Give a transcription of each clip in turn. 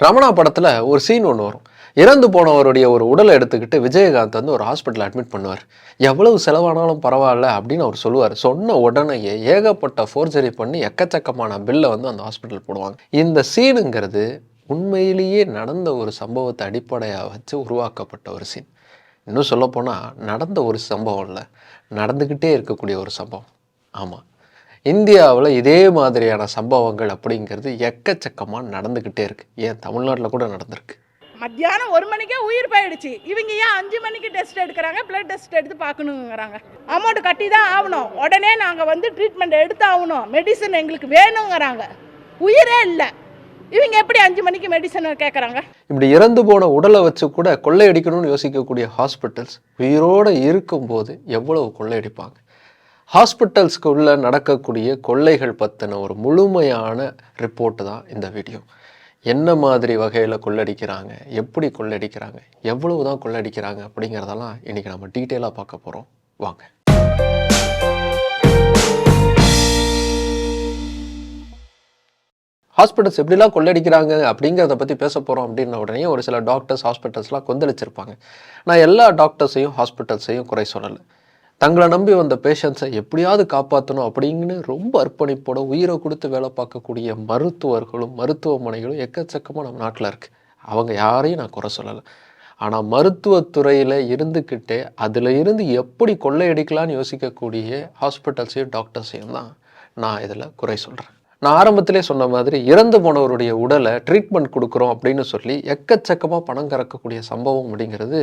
ரமணா படத்தில் ஒரு சீன் ஒன்று வரும். இறந்து போனவருடைய ஒரு உடலை எடுத்துக்கிட்டு விஜயகாந்த் வந்து ஒரு ஹாஸ்பிட்டல் அட்மிட் பண்ணுவார். எவ்வளவு செலவானாலும் பரவாயில்ல அப்படின்னு அவர் சொல்லுவார். சொன்ன உடனேயே ஏகப்பட்ட ஃபோர்ஜரி பண்ணி எக்கச்சக்கமான பில்லை வந்து அந்த ஹாஸ்பிட்டல் போடுவாங்க. இந்த சீனுங்கிறது உண்மையிலேயே நடந்த ஒரு சம்பவத்தை அடிப்படையாக வச்சு உருவாக்கப்பட்ட ஒரு சீன் இன்னும் சொல்லப்போனால் நடந்த ஒரு சம்பவம் இல்லை. நடந்துக்கிட்டே இருக்கக்கூடிய ஒரு சம்பவம். ஆமாம் இந்தியாவில் இதே மாதிரியான சம்பவங்கள் அப்படிங்கிறது எக்கச்சக்கமாக நடந்துக்கிட்டே இருக்கு. ஏன் தமிழ்நாட்டில் கூட நடந்திருக்கு. மத்தியானம் ஒரு மணிக்கே உயிர் போயிடுச்சு. இவங்க ஏன் அஞ்சு மணிக்கு டெஸ்ட் எடுக்கிறாங்க? பிளட் டெஸ்ட் எடுத்து பார்க்கணுங்கிறாங்க. அமௌண்ட் கட்டி தான் ஆகணும். உடனே நாங்கள் வந்து ட்ரீட்மெண்ட் எடுத்து ஆகணும் மெடிசன் எங்களுக்கு வேணுங்கிறாங்க. உயிரே இல்லை. இவங்க எப்படி அஞ்சு மணிக்கு மெடிசன் கேட்குறாங்க இப்படி இறந்து போன உடலை வச்சு கூட கொள்ளையடிக்கணும்னு யோசிக்கக்கூடிய ஹாஸ்பிட்டல்ஸ் உயிரோடு இருக்கும்போது எவ்வளவு கொள்ளையடிப்பாங்க? ஹாஸ்பிட்டல்ஸ்க்கு உள்ளே நடக்கக்கூடிய கொள்ளைகள் பற்றின ஒரு முழுமையான ரிப்போர்ட்டு தான் இந்த வீடியோ என்ன மாதிரி வகையில் கொள்ளடிக்கிறாங்க? எப்படி கொள்ளடிக்கிறாங்க? எவ்வளவு தான் கொள்ளடிக்கிறாங்க அப்படிங்கிறதெல்லாம் இன்றைக்கி நம்ம டீட்டெயிலாக பார்க்க போகிறோம் வாங்க. ஹாஸ்பிட்டல்ஸ் எப்படிலாம் கொள்ளடிக்கிறாங்க அப்படிங்கிறத பற்றி பேச போகிறோம் அப்படின்ன உடனே ஒரு சில டாக்டர்ஸ் ஹாஸ்பிட்டல்ஸ்லாம் கொந்தளிச்சிருப்பாங்க. நான் எல்லா டாக்டர்ஸையும் ஹாஸ்பிட்டல்ஸையும் குறை சொல்லலை. தங்களை நம்பி வந்த பேஷண்ட்ஸை எப்படியாவது காப்பாற்றணும் அப்படிங்கன்னு ரொம்ப அர்ப்பணிப்போட உயிரை கொடுத்து வேலை பார்க்கக்கூடிய மருத்துவர்களும் மருத்துவமனைகளும் எக்கச்சக்கமாக நம்ம நாட்டில் இருக்குது அவங்க யாரையும் நான் குறை சொல்லலை. ஆனால் மருத்துவத்துறையில் இருந்துக்கிட்டே அதில் இருந்து எப்படி கொள்ளையடிக்கலாம்னு யோசிக்கக்கூடிய ஹாஸ்பிட்டல்ஸையும் டாக்டர்ஸையும் தான் நான் இதில் குறை சொல்கிறேன் நான் ஆரம்பத்திலே சொன்ன மாதிரி இறந்து போனவருடைய உடலை ட்ரீட்மெண்ட் கொடுக்குறோம் அப்படின்னு சொல்லி எக்கச்சக்கமாக பணம் கறக்கக்கூடிய சம்பவம் அப்படிங்கிறது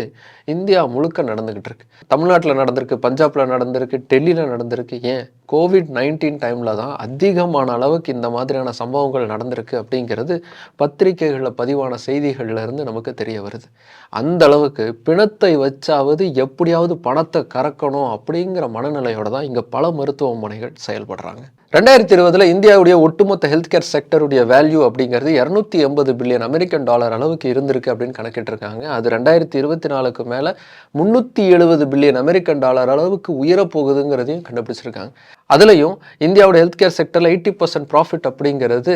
இந்தியா முழுக்க நடந்துக்கிட்டு இருக்கு. தமிழ்நாட்டில் நடந்திருக்கு பஞ்சாபில் நடந்திருக்கு டெல்லியில் நடந்திருக்கு. ஏன்? கோவிட் நைன்டீன் டைமில் தான் அதிகமான அளவுக்கு இந்த மாதிரியான சம்பவங்கள் நடந்திருக்கு அப்படிங்கிறது பத்திரிகைகளில் பதிவான செய்திகள்ல இருந்து நமக்கு தெரிய வருது. அந்த அளவுக்கு பிணத்தை வச்சாவது எப்படியாவது பணத்தை கறக்கணும் அப்படிங்கிற மனநிலையோட தான் இங்கே பல மருத்துவமனைகள் செயல்படுறாங்க. ரெண்டாயிரத்தி இருபதில் இந்தியாவுடைய ஒட்டுமொத்த ஹெல்த் கேர் செக்டருடைய வேல்யூ அப்படிங்கிறது இரநூத்தி எண்பது பில்லியன் அமெரிக்கன் டாலர் அளவுக்கு இருந்திருக்கு அப்படின்னு கணக்கிட்டிருக்காங்க. அது ரெண்டாயிரத்தி இருபத்தி நாலுக்கு மேலே முந்நூற்றி எழுபது பில்லியன் அமெரிக்கன் டாலர் அளவுக்கு உயரப்போகுதுங்கிறதையும் கண்டுபிடிச்சிருக்காங்க. அதுலேயும் இந்தியாவோட ஹெல்த் கேர் செக்டரில் எயிட்டி பர்சன்ட் ப்ராஃபிட் அப்படிங்கிறது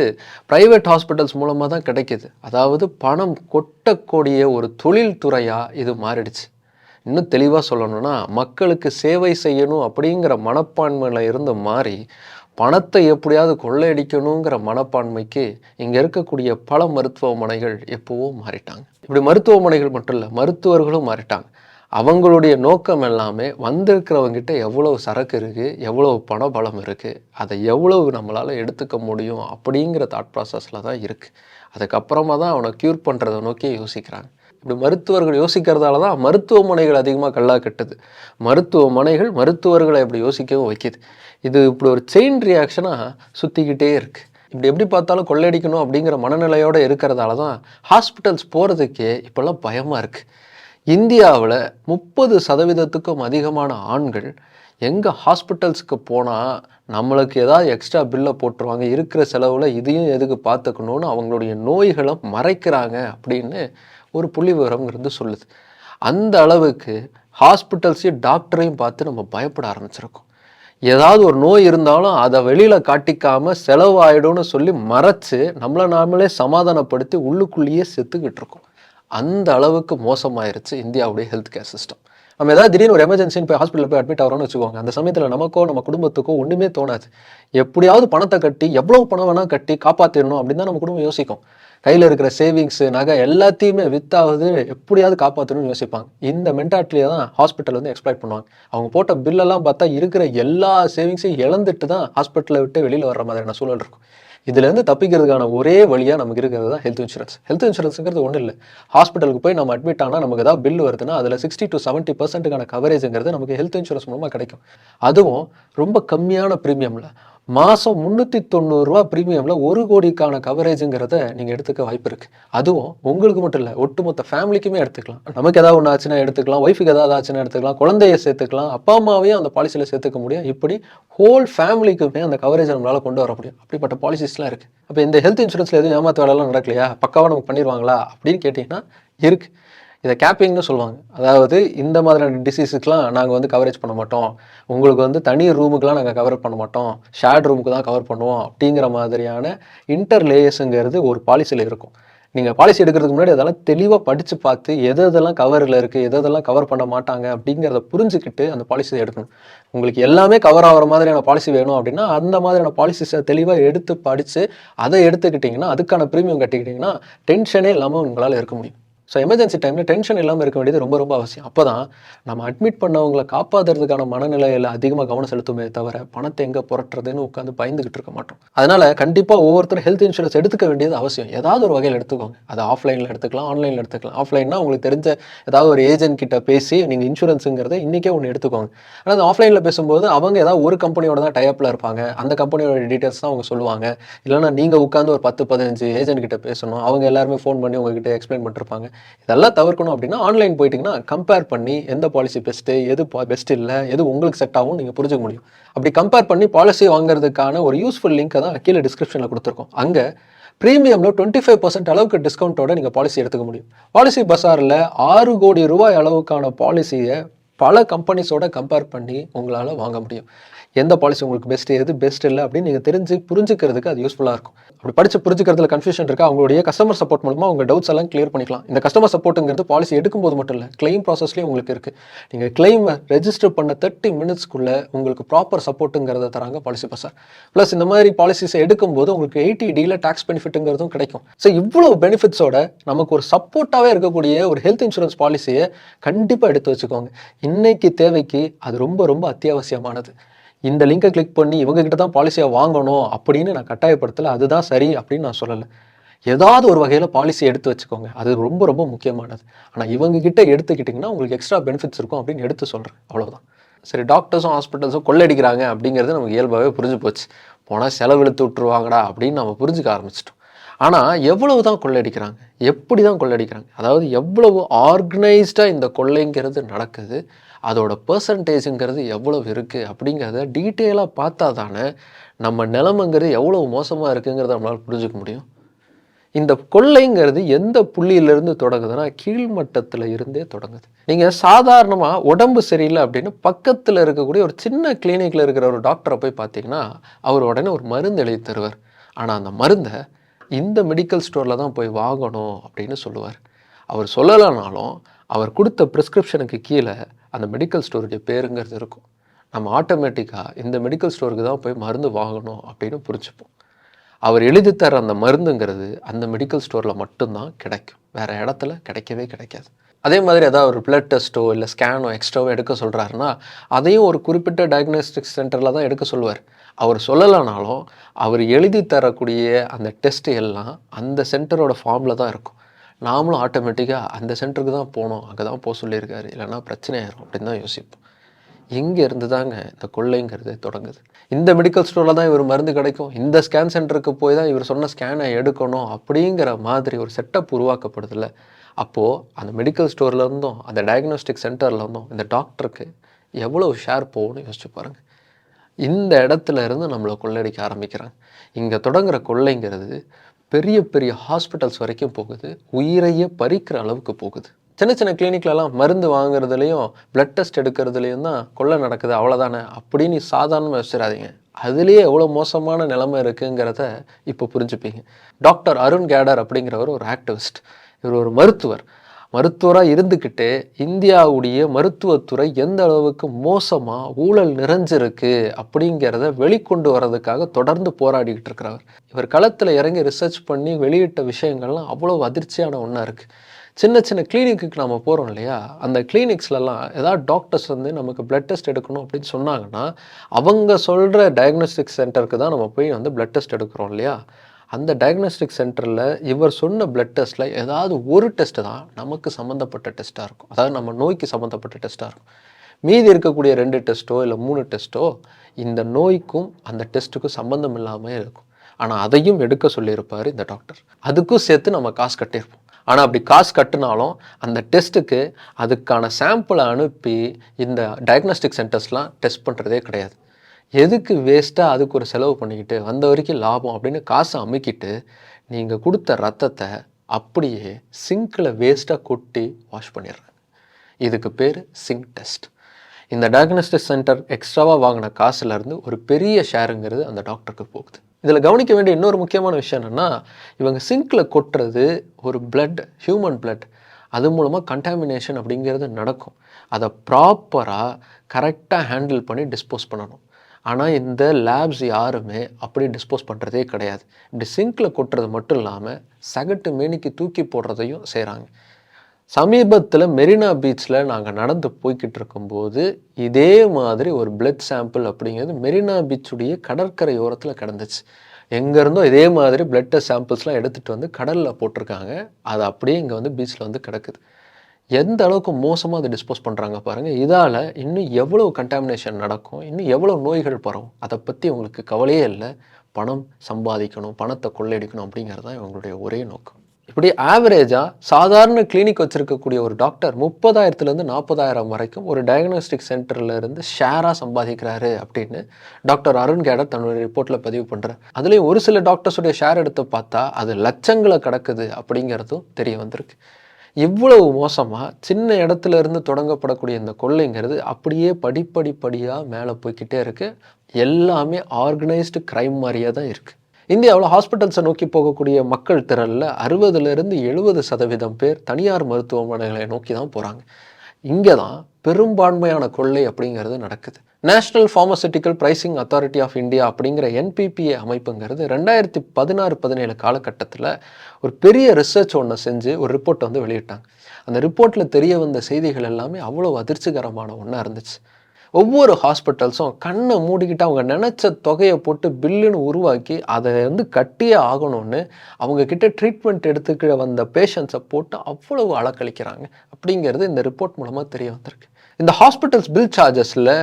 ப்ரைவேட் ஹாஸ்பிட்டல்ஸ் மூலமாக தான் கிடைக்கிது. அதாவது பணம் கொட்டக்கூடிய ஒரு தொழில்துறையாக இது மாறிடுச்சு. இன்னும் தெளிவாக சொல்லணும்னா மக்களுக்கு சேவை செய்யணும் அப்படிங்கிற மனப்பான்மையில் இருந்து மாறி பணத்தை எப்படியாவது கொள்ளையடிக்கணுங்கிற மனப்பான்மைக்கு இங்கே இருக்கக்கூடிய பல மருத்துவமனைகள் எப்போவோ மாறிட்டாங்க. இப்படி மருத்துவமனைகள் மட்டும் இல்லை மருத்துவர்களும் மாறிட்டாங்க. அவங்களுடைய நோக்கம் எல்லாமே வந்திருக்கிறவங்கிட்ட எவ்வளவு சரக்கு இருக்குது எவ்வளவு பண பலம் இருக்குது அதை எவ்வளவு நம்மளால் எடுத்துக்க முடியும் அப்படிங்கிற தாட் ப்ராசஸில் தான் இருக்குது அதுக்கப்புறமா தான் அவனை க்யூர் பண்ணுறதை நோக்கி யோசிக்கிறாங்க. இப்படி மருத்துவர்கள் யோசிக்கிறதால தான் மருத்துவமனைகள் அதிகமாக கல்லா கட்டுது. மருத்துவமனைகள் மருத்துவர்களை இப்படி யோசிக்கவும் வைக்கிது. இது இப்படி ஒரு செயின் ரியாக்ஷனாக சுற்றிக்கிட்டே இருக்குது இப்படி எப்படி பார்த்தாலும் கொள்ளையடிக்கணும் அப்படிங்கிற மனநிலையோடு இருக்கிறதால தான் ஹாஸ்பிட்டல்ஸ் போகிறதுக்கே இப்போல்லாம் பயமாக இருக்குது இந்தியாவில் முப்பது சதவீதத்துக்கும் அதிகமான ஆண்கள் எங்கே ஹாஸ்பிட்டல்ஸ்க்கு போனால் நம்மளுக்கு ஏதாவது எக்ஸ்ட்ரா பில்லை போட்டுருவாங்க. இருக்கிற செலவில் இதையும் எதுக்கு பார்த்துக்கணுன்னு அவங்களுடைய நோய்களை மறைக்கிறாங்க அப்படின்னு ஒரு புள்ளி விவரங்கிறது சொல்லுது. அந்த அளவுக்கு ஹாஸ்பிட்டல்ஸையும் டாக்டரையும் பார்த்து நம்ம பயப்பட ஆரம்பிச்சிருக்கோம். ஏதாவது ஒரு நோய் இருந்தாலும் அதை வெளியில் காட்டிக்காமல் செலவாயிடும்னு சொல்லி மறைச்சு நம்மளை நாமளே சமாதானப்படுத்தி உள்ளுக்குள்ளேயே செத்துக்கிட்டு இருக்கோம். அந்த அளவுக்கு மோசமாயிருச்சு இந்தியாவுடைய ஹெல்த் கேர் சிஸ்டம் நம்ம ஏதாவது திடீர்னு ஒரு எமர்ஜென்சின்னு போய் ஹாஸ்பிட்டலில் போய் அட்மிட் ஆகிறோம்னு வச்சுக்கோங்க. அந்த சமயத்தில் நமக்கோ நம்ம குடும்பத்துக்கோ ஒன்றுமே தோணாது. எப்படியாவது பணத்தை கட்டி எவ்வளோ பணம் வேணால் கட்டி காப்பாற்றிடணும் அப்படின்னு தான் நம்ம குடும்பம் யோசிக்கும். கையில் இருக்கிற சேவிங்ஸு நகை எல்லாத்தையுமே வித்தாவது எப்படியாவது காப்பாற்றணும்னு யோசிப்பாங்க. இந்த மென்டாலிட்டியை தான் ஹாஸ்பிட்டல் வந்து எக்ஸ்பிளைட் பண்ணுவாங்க. அவங்க போட்ட பில்லெல்லாம் பார்த்தா இருக்கிற எல்லா சேவிங்ஸையும் இழந்துட்டு தான் ஹாஸ்பிட்டலை விட்டு வெளியில் வர்ற மாதிரியான சூழல் இருக்கும். இதுலேருந்து தப்பிக்கிறதுக்கான ஒரே வழியாக நமக்கு இருக்கிறது தான் ஹெல்த் இன்சூரன்ஸ் ஹெல்த் இன்சூரன்ஸுங்கிறது ஒன்றும் இல்லை. ஹாஸ்பிட்டலுக்கு போய் நம்ம அட்மிட் ஆனால் நமக்கு ஏதாவது பில் வருதுன்னா அதில் சிக்ஸ்டி டு செவன்ட்டி பர்சன்ட்டுக்கான கவரேஜுங்கிறது நமக்கு ஹெல்த் இன்சூரன்ஸ் மூலமாக கிடைக்கும். அதுவும் ரொம்ப கம்மியான ப்ரீமியமில் மாதம் முந்நூற்றி தொண்ணூறுரூவா ப்ரீமியமில் ஒரு கோடிக்கான கவரேஜுங்கிறத நீங்கள் எடுத்துக்க வாய்ப்பு இருக்குது அதுவும் உங்களுக்கு மட்டும் இல்லை ஒட்டுமொத்த ஃபேமிலிக்குமே எடுத்துக்கலாம். நமக்கு ஏதாவது ஒன்று ஆச்சுன்னா எடுத்துக்கலாம் ஒய்ஃபுக்கு ஏதாவது ஆச்சுன்னா எடுத்துக்கலாம் குழந்தைய சேர்த்துக்கலாம் அப்பா அம்மாவையும் அந்த பாலிசியில் சேர்த்துக்க முடியும். இப்படி ஹோல் ஃபேமிலிக்குமே அந்த கவரேஜை நம்மளால் கொண்டு வர முடியும். அப்படிப்பட்ட பாலிசிஸ்லாம் இருக்குது அப்போ இந்த ஹெல்த் இன்சூரன்ஸில் எதுவும் ஏமாத்த வேலைலாம் நடக்கலையா? பக்காவாக நமக்கு பண்ணிடுவாங்களா அப்படின்னு கேட்டிங்கன்னா இருக்குது இதை கேப்பிங்னு சொல்லுவாங்க. அதாவது இந்த மாதிரியான டிசீஸுக்கெலாம் நாங்கள் வந்து கவரேஜ் பண்ண மாட்டோம். உங்களுக்கு வந்து தனி ரூமுக்கெலாம் நாங்கள் கவர் பண்ண மாட்டோம். ஷேர்ட் ரூமுக்கு தான் கவர் பண்ணுவோம் அப்படிங்கிற மாதிரியான இன்டர் லேயர்ஸுங்கிறது ஒரு பாலிசியில் இருக்கும். நீங்கள் பாலிசி எடுக்கிறதுக்கு முன்னாடி அதெல்லாம் தெளிவாக படித்து பார்த்து எது எதெல்லாம் கவரில் இருக்குது எது எதெல்லாம் கவர் பண்ண மாட்டாங்க அப்படிங்கிறத புரிஞ்சுக்கிட்டு அந்த பாலிசியை எடுக்கணும். உங்களுக்கு எல்லாமே கவர் ஆகிற மாதிரியான பாலிசி வேணும் அப்படின்னா அந்த மாதிரியான பாலிசிஸை தெளிவாக எடுத்து படித்து அதை எடுத்துக்கிட்டிங்கன்னா அதுக்கான ப்ரீமியம் கட்டிக்கிட்டிங்கன்னா டென்ஷனே இல்லாமல் உங்களால் இருக்க முடியும். ஸோ எமர்ஜென்சி டைமில் டென்ஷன் இல்லாமல் இருக்க வேண்டியது ரொம்ப ரொம்ப அவசியம். அப்போ தான் நம்ம அட்மிட் பண்ணவங்களை காப்பாற்றுறதுக்கான மனநிலையில் அதிகமாக கவனம் செலுத்துமே தவிர பணத்தை எங்கே புரட்டுறதுன்னு உட்காந்து பயந்துகிட்டு இருக்க மாட்டோம். அதனால் கண்டிப்பாக ஒவ்வொருத்தரும் ஹெல்த் இன்சூரன்ஸ் எடுத்துக்க வேண்டியது அவசியம். ஏதாவது ஒரு வகையில் எடுத்துக்கோங்க. அதை ஆஃப்லைனில் எடுத்துக்கலாம் ஆன்லைனில் எடுத்துக்கலாம். ஆஃப்லைன்னா உங்களுக்கு தெரிஞ்ச ஏதாவது ஒரு ஏஜென்ட் கிட்ட பேசி நீங்கள் இன்சூரன்ஸுங்கிறத இன்றைக்கே ஒன்று எடுத்துக்கோங்க. ஆனால் அது ஆஃப்லைனில் பேசும்போது அவங்க ஏதாவது ஒரு கம்பெனியோட தான் டைப்பில் இருப்பாங்க. அந்த கம்பெனியோட டீட்டெயில்ஸ் தான் அவங்க சொல்லுவாங்க. இல்லைன்னா நீங்கள் உட்காந்து ஒரு பத்து பதினஞ்சு ஏஜென்ட் கிட்ட பேசணும். அவங்க எல்லாருமே ஃபோன் பண்ணி உங்ககிட்ட எக்ஸ்பிளைன் பண்ணிருப்பாங்க. இதெல்லாம் தவிர்க்கணும் அப்படின்னா ஆன்லைன் போயிட்டிங்கன்னா கம்பேர் பண்ணி எந்த பாலிசி பெஸ்ட்டு எது பெஸ்ட் இல்லை எது உங்களுக்கு செட் ஆகும் நீங்கள் புரிஞ்சுக்க முடியும். அப்படி கம்பேர் பண்ணி பாலிசி வாங்குறதுக்கான ஒரு யூஸ்ஃபுல் லிங்க்கை தான் கீழே டிஸ்கிரிப்ஷனில் கொடுத்துருக்கோம். அங்கே ப்ரீமியமில் டுவெண்ட்டி ஃபைவ் பர்சன்ட் அளவுக்கு டிஸ்கவுண்ட்டோட நீங்கள் பாலிசி எடுத்துக்க முடியும். பாலிசி பஸாரில் ஆறு கோடி ரூபாய் அளவுக்கான பாலிசியை பல கம்பெனிஸோட கம்பேர் பண்ணி உங்களால் வாங்க முடியும். எந்த பாலிசி உங்களுக்கு பெஸ்ட் எது பெஸ்ட் இல்லை அப்படின்னு நீங்கள் தெரிஞ்சு புரிஞ்சுக்கிறதுக்கு அது யூஸ்ஃபுல்லாக இருக்கும். அப்படி படித்து புரிஞ்சுக்கிறதுல கன்ஃபியூஷன் இருக்கா? அவங்களுடைய கஸ்டமர் சப்போர்ட் மூலமாக உங்கள் டவுட்ஸ் எல்லாம் கிளியர் பண்ணிக்கலாம். இந்த கஸ்டமர் சப்போர்ட்டுங்கிறது பாலிசி எடுக்கும்போது மட்டும் இல்லை கிளைம் ப்ராசஸ்லேயும் உங்களுக்கு இருக்குது நீங்கள் கிளைமை ரெஜிஸ்டர் பண்ண தேர்ட்டி மினிட்ஸ்க்குள்ளே உங்களுக்கு ப்ராப்பர் சப்போர்ட்டுங்கிறத தராங்க பாலிசி பசார் ப்ளஸ் இந்த மாதிரி பாலிசிஸை எடுக்கும்போது உங்களுக்கு எயிட்டி டியில் டேக்ஸ் பெனிஃபிட்டுங்கிறதும் கிடைக்கும். ஸோ இவ்வளோ பெனிஃபிட்ஸோட நமக்கு ஒரு சப்போர்ட்டாகவே இருக்கக்கூடிய ஒரு ஹெல்த் இன்சூரன்ஸ் பாலிசியை கண்டிப்பாக எடுத்து வச்சுக்கோங்க. இன்னைக்கு தேவைக்கு அது ரொம்ப ரொம்ப அத்தியாவசியமானது. இந்த லிங்கை கிளிக் பண்ணி இவங்க கிட்ட தான் பாலிசியை வாங்கணும் அப்படின்னு நான் கட்டாயப்படுத்தலை அதுதான் சரி அப்படின்னு நான் சொல்லலை. ஏதாவது ஒரு வகையில் பாலிசி எடுத்து வச்சுக்கோங்க. அது ரொம்ப ரொம்ப முக்கியமானது. ஆனால் இவங்க கிட்ட எடுத்துக்கிட்டிங்கன்னா உங்களுக்கு எக்ஸ்ட்ரா பெனிஃபிட்ஸ் இருக்கும் அப்படின்னு எடுத்து சொல்கிறேன் அவ்வளோதான் சரி டாக்டர்ஸும் ஹாஸ்பிட்டல்ஸும் கொள்ளடிக்கிறாங்க அப்படிங்கிறது நமக்கு இயல்பாகவே புரிஞ்சு போச்சு. போனால் செலவெழுத்து விட்டுருவாங்கடா அப்படின்னு நம்ம புரிஞ்சுக்க ஆரம்பிச்சிட்டோம். ஆனால் எவ்வளவு தான் கொள்ளடிக்கிறாங்க? எப்படி தான் கொள்ளடிக்கிறாங்க? அதாவது எவ்வளவு ஆர்கனைஸ்டாக இந்த கொள்ளைங்கிறது நடக்குது? அதோட பர்சன்டேஜுங்கிறது எவ்வளவு இருக்குது அப்படிங்கிறத டீட்டெயிலாக பார்த்தா தானே நம்ம நிலமைங்கிறது எவ்வளோ மோசமாக இருக்குங்கிறத நம்மளால் புரிஞ்சுக்க முடியும். இந்த கொள்ளைங்கிறது எந்த புள்ளியிலிருந்து தொடங்குதுன்னா கீழ்மட்டத்தில் இருந்தே தொடங்குது. நீங்கள் சாதாரணமாக உடம்பு சரியில்லை அப்படின்னு பக்கத்தில் இருக்கக்கூடிய ஒரு சின்ன கிளினிக்கில் இருக்கிற ஒரு டாக்டரை போய் பார்த்தீங்கன்னா அவர் உடனே ஒரு மருந்து எழுதி தருவார். ஆனால் அந்த மருந்தை இந்த மெடிக்கல் ஸ்டோரில் தான் போய் வாங்கணும் அப்படின்னு சொல்லுவார். அவர் சொல்லலைனாலும் அவர் கொடுத்த ப்ரிஸ்கிரிப்ஷனுக்கு கீழே அந்த மெடிக்கல் ஸ்டோருடைய பேருங்கிறது இருக்கும். நம்ம ஆட்டோமேட்டிக்காக இந்த மெடிக்கல் ஸ்டோருக்கு தான் போய் மருந்து வாங்கணும் அப்படின்னு புரிஞ்சுப்போம். அவர் எழுதி தர அந்த மருந்துங்கிறது அந்த மெடிக்கல் ஸ்டோரில் மட்டும்தான் கிடைக்கும். வேறு இடத்துல கிடைக்கவே கிடைக்காது. அதே மாதிரி ஏதாவது ஒரு பிளட் டெஸ்ட்டோ இல்லை ஸ்கேனோ எக்ஸ்ட்ராவோ எடுக்க சொல்கிறாருன்னா அதையும் ஒரு குறிப்பிட்ட டயக்னோஸ்டிக் சென்டரில் தான் எடுக்க சொல்லுவார். அவர் சொல்லலைனாலும் அவர் எழுதி தரக்கூடிய அந்த டெஸ்ட் எல்லாம் அந்த சென்டரோட ஃபார்மில் தான் இருக்கும். நாமளும் ஆட்டோமேட்டிக்காக அந்த சென்டருக்கு தான் போகணும் அங்கே தான் போக சொல்லியிருக்காரு. இல்லைன்னா பிரச்சனை ஆயிரும் அப்படின்னு தான் யோசிப்போம். எங்கே இருந்து தாங்க இந்த கொள்ளைங்கிறது தொடங்குது. இந்த மெடிக்கல் ஸ்டோரில் தான் இவர் மருந்து கிடைக்கும். இந்த ஸ்கேன் சென்டருக்கு போய் தான் இவர் சொன்ன ஸ்கேனை எடுக்கணும் அப்படிங்கிற மாதிரி ஒரு செட்டப் உருவாக்கப்படுதில்ல. அப்போது அந்த மெடிக்கல் ஸ்டோர்லேருந்தும் அந்த டயக்னோஸ்டிக் சென்டர்ல இருந்தும் இந்த டாக்டருக்கு எவ்வளோ ஷேர் போகும்னு யோசிச்சு பாருங்கள் இந்த இடத்துல இருந்து நம்மளை கொள்ளையடிக்க ஆரம்பிக்கிறாங்க. இங்கே தொடங்குற கொள்ளைங்கிறது பெரிய பெரிய ஹாஸ்பிட்டல்ஸ் வரைக்கும் போகுது. உயிரையே பறிக்கிற அளவுக்கு போகுது. சின்ன சின்ன கிளினிக்லலாம் மருந்து வாங்குறதுலையும் பிளட் டெஸ்ட் எடுக்கிறதுலையும் தான் கொள்ளை நடக்குது. அவ்வளோதானே அப்படின்னு சாதாரணமாக வச்சிடாதீங்க அதுலேயே எவ்வளோ மோசமான நிலைமை இருக்குங்கிறத இப்போ புரிஞ்சுப்பீங்க. டாக்டர் அருண் கேடர் அப்படிங்கிறவர் ஒரு ஆக்டிவிஸ்ட் இவர் ஒரு மருத்துவர். மருத்துவராக இருந்துக்கிட்டு இந்தியாவுடைய மருத்துவத்துறை எந்த அளவுக்கு மோசமாக ஊழல் நிறைஞ்சிருக்கு அப்படிங்கிறத வெளிக்கொண்டு வர்றதுக்காக தொடர்ந்து போராடிக்கிட்டு இருக்கிறவர். இவர் களத்தில் இறங்கி ரிசர்ச் பண்ணி வெளியிட்ட விஷயங்கள்லாம் அவ்வளோ அதிர்ச்சியான ஒன்றா இருக்குது சின்ன சின்ன கிளினிக்கு நம்ம போகிறோம் இல்லையா? அந்த கிளினிக்ஸ்லலாம் ஏதாவது டாக்டர்ஸ் வந்து நமக்கு பிளட் டெஸ்ட் எடுக்கணும் அப்படின்னு சொன்னாங்கன்னா அவங்க சொல்கிற டயக்னோஸ்டிக் சென்டருக்கு தான் நம்ம போய் வந்து பிளட் டெஸ்ட் எடுக்கிறோம் இல்லையா? அந்த டயக்னோஸ்டிக் சென்டரில் இவர் சொன்ன பிளட் டெஸ்ட்டில் ஏதாவது ஒரு டெஸ்ட்டு தான் நமக்கு சம்மந்தப்பட்ட டெஸ்ட்டாக இருக்கும். அதாவது நம்ம நோய்க்கு சம்மந்தப்பட்ட டெஸ்ட்டாக இருக்கும். மீதி இருக்கக்கூடிய ரெண்டு டெஸ்ட்டோ இல்லை மூணு டெஸ்ட்டோ இந்த நோய்க்கும் அந்த டெஸ்ட்டுக்கும் சம்மந்தம் இல்லாமல் இருக்கும். ஆனால் அதையும் எடுக்க சொல்லியிருப்பார் இந்த டாக்டர் அதுக்கும் சேர்த்து நம்ம காசு கட்டியிருப்போம். ஆனால் அப்படி காசு கட்டினாலும் அந்த டெஸ்ட்டுக்கு அதுக்கான சாம்பிளை அனுப்பி இந்த டயக்னோஸ்டிக் சென்டர்ஸ்லாம் டெஸ்ட் பண்ணுறதே கிடையாது. எதுக்கு வேஸ்ட்டாக அதுக்கு ஒரு செலவு பண்ணிக்கிட்டு வந்த வரைக்கும் லாபம் அப்படின்னு காசை அமுக்கிட்டு நீங்கள் கொடுத்த ரத்தத்தை அப்படியே சிங்கில் வேஸ்ட்டாக கொட்டி வாஷ் பண்ணிடுறாங்க இதுக்கு பேர் சிங்க் டெஸ்ட் இந்த டயக்னோஸ்டிக் சென்டர் எக்ஸ்ட்ராவாக வாங்கின காசுலேருந்து ஒரு பெரிய ஷேருங்கிறது அந்த டாக்டருக்கு போகுது. இதில் கவனிக்க வேண்டிய இன்னொரு முக்கியமான விஷயம் என்னென்னா இவங்க சிங்கில் கொட்டுறது ஒரு பிளட் ஹியூமன் பிளட் அது மூலமாக கண்டாமினேஷன் அப்படிங்கிறது நடக்கும். அதை ப்ராப்பராக கரெக்டாக ஹேண்டில் பண்ணி டிஸ்போஸ் பண்ணணும். ஆனால் இந்த லேப்ஸ் யாருமே அப்படி டிஸ்போஸ் பண்ணுறதே கிடையாது. இப்படி சிங்கில் கொட்டுறது மட்டும் இல்லாமல் சகட்டு மேனிக்கு தூக்கி போடுறதையும் செய்கிறாங்க சமீபத்தில் மெரினா பீச்சில் நாங்கள் நடந்து போய்கிட்டு இருக்கும்போது இதே மாதிரி ஒரு பிளட் சாம்பிள் அப்படிங்கிறது மெரினா பீச்சுடைய கடற்கரை ஓரத்தில் கிடந்துச்சு. எங்கேருந்தோ இதே மாதிரி பிளட் சாம்பிள்ஸ்லாம் எடுத்துகிட்டு வந்து கடலில் போட்டிருக்காங்க. அது அப்படியே இங்கே வந்து பீச்சில் வந்து கிடக்குது. எந்த அளவுக்கு மோசமாக அதை டிஸ்போஸ் பண்ணுறாங்க பாருங்கள் இதால் இன்னும் எவ்வளோ கண்டாமினேஷன் நடக்கும் இன்னும் எவ்வளோ நோய்கள் பரவும் அதை பற்றி உங்களுக்கு கவலையே இல்லை. பணம் சம்பாதிக்கணும் பணத்தை கொள்ளையடிக்கணும் அப்படிங்கிறது தான் இவங்களுடைய ஒரே நோக்கம். இப்படி ஆவரேஜாக சாதாரண கிளினிக் வச்சுருக்கக்கூடிய ஒரு டாக்டர் முப்பதாயிரத்துலேருந்து நாற்பதாயிரம் வரைக்கும் ஒரு டயக்னோஸ்டிக் சென்டரில் இருந்து ஷேராக சம்பாதிக்கிறாரு அப்படின்னு டாக்டர் அருண் கேடர் தன்னுடைய ரிப்போர்ட்டில் பதிவு பண்ணுறார் அதுலேயும் ஒரு சில டாக்டர்ஸுடைய ஷேர் எடுத்து பார்த்தா அது லட்சங்களை கிடக்குது அப்படிங்கிறதும் தெரிய வந்திருக்கு. இவ்வளவு மோசமாக சின்ன இடத்துல இருந்து தொடங்கப்படக்கூடிய இந்த கொள்ளைங்கிறது அப்படியே படிப்படிப்படியாக மேலே போய்கிட்டே இருக்குது எல்லாமே ஆர்கனைஸ்டு கிரைம் மாதிரியே தான் இருக்குது இந்தியாவில் ஹாஸ்பிட்டல்ஸை நோக்கி போகக்கூடிய மக்கள் திரளில் அறுபதுலேருந்து எழுபது சதவீதம் பேர் தனியார் மருத்துவமனைகளை நோக்கி தான் போகிறாங்க இங்கே தான் பெரும்பான்மையான கொள்ளை அப்படிங்கிறது நடக்குது. National pharmaceutical pricing authority of India அப்படிங்கிற என்பிபிஏ அமைப்புங்கிறது ரெண்டாயிரத்தி பதினாறு பதினேழு காலகட்டத்தில் ஒரு பெரிய ரிசர்ச் ஒன்று செஞ்சு ஒரு ரிப்போர்ட்டை வந்து வெளியிட்டாங்க. அந்த ரிப்போர்ட்டில் தெரிய வந்த செய்திகள் எல்லாமே அவ்வளோ அதிர்ச்சிகரமான ஒன்றா இருந்துச்சு. ஒவ்வொரு ஹாஸ்பிட்டல்ஸும் கண்ணை மூடிக்கிட்டு அவங்க நினச்ச தொகையை போட்டு பில்லுன்னு உருவாக்கி அதை வந்து கட்டியே ஆகணும்னு அவங்க கிட்ட ட்ரீட்மெண்ட் எடுத்துக்கிற வந்த பேஷண்ட்ஸை போட்டு அவ்வளவு அளக்களிக்கிறாங்க அப்படிங்கிறது இந்த ரிப்போர்ட் மூலமாக தெரிய வந்திருக்கு. இந்த ஹாஸ்பிட்டல்ஸ் பில் சார்ஜஸில்